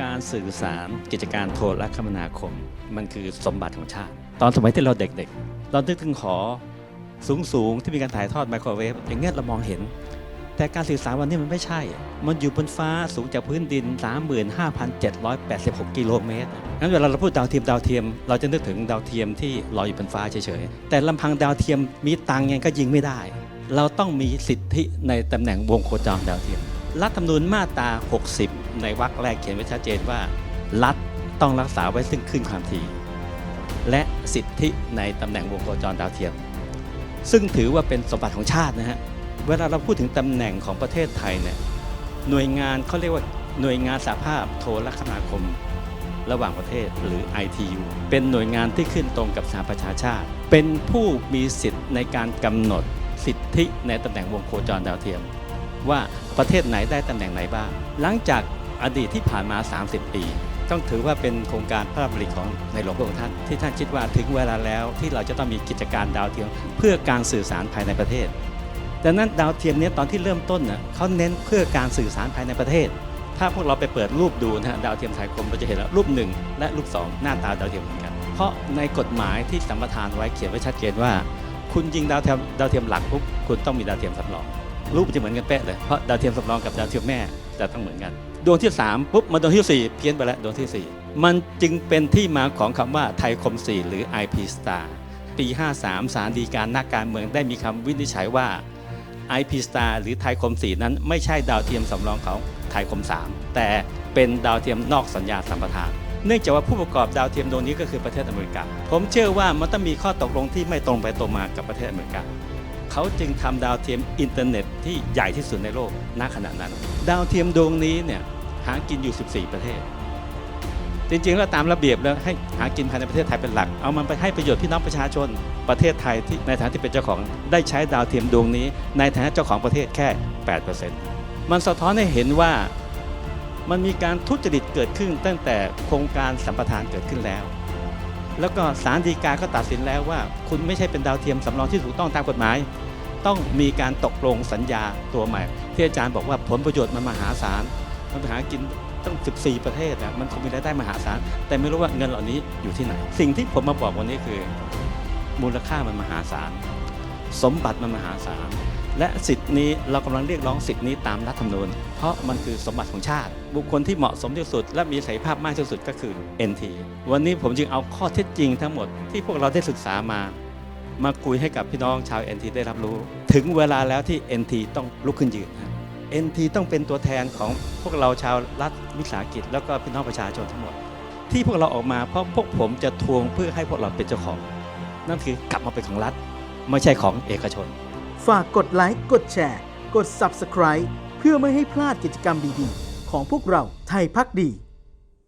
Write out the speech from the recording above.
การสื่อสารกิจการโทรคมนาคม มันคือสมบัติของชาติ ตอนสมัยที่เราเด็กๆ เรานึกถึงหอสูงๆ ที่มีการถ่ายทอดไมโครเวฟอย่างเงี้ยเรามองเห็น แต่การสื่อสารวันนี้มันไม่ใช่ มันอยู่บนฟ้าสูงจากพื้นดิน 35,786 กิโลเมตรงั้นเวลาเราพูดดาวเทียมดาวเทียม เราจะนึกถึงดาวเทียมที่ลอยอยู่บนฟ้าเฉยๆ แต่ลำพังดาวเทียมมีตังยังก็ยิงไม่ได้ เราต้องมีสิทธิในตำแหน่งวงโคจรดาวเทียม รัฐธรรมนูญมาตรา 60 ในวรรคแรกเขียนไว้ชัดเจนว่า รัฐต้องรักษาไว้ซึ่งขึ้นความถี่ และสิทธิในตำแหน่งวงโคจรดาวเทียม ซึ่งถือว่าเป็นสมบัติของชาตินะฮะ เวลาเราพูดถึงตำแหน่งของประเทศไทยเนี่ยหน่วยงานเขาเรียกว่าหน่วยงานสาภาพโทรคมนาคม ระหว่างประเทศหรือ ITU เป็นหน่วยงานที่ขึ้นตรงกับสหประชาชาติ เป็นผู้มีสิทธิ์ในการกำหนดสิทธิในตำแหน่งวงโคจรดาวเทียม ว่าประเทศไหนได้ตำแหน่งไหนบ้าง หลังจากอดีตที่ผ่านมา 30 ปี ต้องถือว่าเป็นโครงการพระราชดำริของในหลวงพระองค์ท่าน ที่ท่านคิดว่าถึงเวลาแล้วที่เราจะต้องมีกิจการดาวเทียมเพื่อการสื่อสารภายในประเทศดังนั้นดาวเทียมนี้ตอนที่เริ่มต้นน่ะเขาเน้นเพื่อการสื่อสารภายในประเทศ ถ้าพวกเราไปเปิดรูปดูนะฮะดาวเทียมไทยคมเราจะเห็นแล้วรูปหนึ่งและรูปสองหน้าตาดาวเทียมเหมือนกัน เพราะในกฎหมายที่สัมปทานไว้เขียนไว้ชัดเจนว่า คุณยิงดาวเทียมดาวเทียมหลักปุ๊บคุณต้องมีดาวเทียมสำรอง รูปจะเหมือนกันเป๊ะเลย เพราะดาวเทียมสำรองกับดาวเทียมแม่จะต้องเหมือนกัน ดวงที่ 3 ปุ๊บมาดวงที่ 4 เพี้ยนไปแล้วดวงที่ 4 มันจึงเป็นที่มาของคำว่าไทยคม 4 หรือ IP Star ปี 53 สารดีการนักการเมืองได้มีคำวินิจฉัยว่า IP Star หรือไทยคม 4 นั้นไม่ใช่ดาวเทียมสำรองของไทยคม 3 แต่เป็นดาวเทียมนอกสัญญาสัมปทานเนื่องจากว่าผู้ประกอบดาวเทียมดวงนี้ก็คือประเทศอเมริกา ผมเชื่อว่ามันต้องมีข้อตกลงที่ไม่ตรงไปตรงมากับประเทศอเมริกา เขาจึงทำดาวเทียมอินเทอร์เน็ตที่ใหญ่ที่สุดในโลกณขณะนั้น ดาวเทียมดวงนี้เนี่ยหากินอยู่ 14 ประเทศ จริงๆแล้วตามระเบียบแล้วให้หากินภายในประเทศไทยเป็นหลัก เอามันไปให้ประโยชน์พี่น้องประชาชน ประเทศไทยที่ในฐานะที่เป็นเจ้าของได้ใช้ดาวเทียมดวงนี้ ในฐานะเจ้าของประเทศแค่ 8%มันสะท้อนให้เห็นว่ามันมีการทุจริตเกิดขึ้นตั้งแต่โครงการสัมปทานเกิดขึ้นแล้ว แล้วก็ศาลฎีกาก็ตัดสินแล้วว่า คุณไม่ใช่เป็นดาวเทียมสำรองที่ถูกต้องตามกฎหมาย ต้องมีการตกลงสัญญาตัวใหม่ ที่อาจารย์บอกว่าผลประโยชน์มันมหาศาลมันไปหากินตั้ง 14 ประเทศนะมันคงมีรายได้มหาศาลแต่ไม่รู้ว่าเงินเหล่านี้อยู่ที่ไหน สิ่งที่ผมมาบอกวันนี้คือ มูลค่ามันมหาศาลสมบัติมันมหาศาล และสิทธินี้เรากำลังเรียกร้องสิทธินี้ตามรัฐธรรมนูญ เพราะมันคือสมบัติของชาติ บุคคลที่เหมาะสมที่สุด และมีศักยภาพมากที่สุดก็คือ NT วันนี้ผมจึงเอาข้อเท็จจริงทั้งหมดที่พวกเราได้ศึกษามา มาคุยให้กับพี่น้องชาว NT ได้รับรู้ ถึงเวลาแล้วที่ NT ต้องลุกขึ้นยืนนะ NT ต้องเป็นตัวแทนของพวกเราชาวรัฐวิสาหกิจ แล้วก็พี่น้องประชาชนทั้งหมด ที่พวกเราออกมาเพราะพวกผมจะทวงเพื่อให้พวกเราเป็นเจ้าของ นั่นคือกลับมาเป็นของรัฐ ไม่ใช่ของเอกชน ฝากกดไลค์ กดแชร์ กด Subscribe เพื่อไม่ให้พลาดกิจกรรมดีๆ ของพวกเราไทยพักดี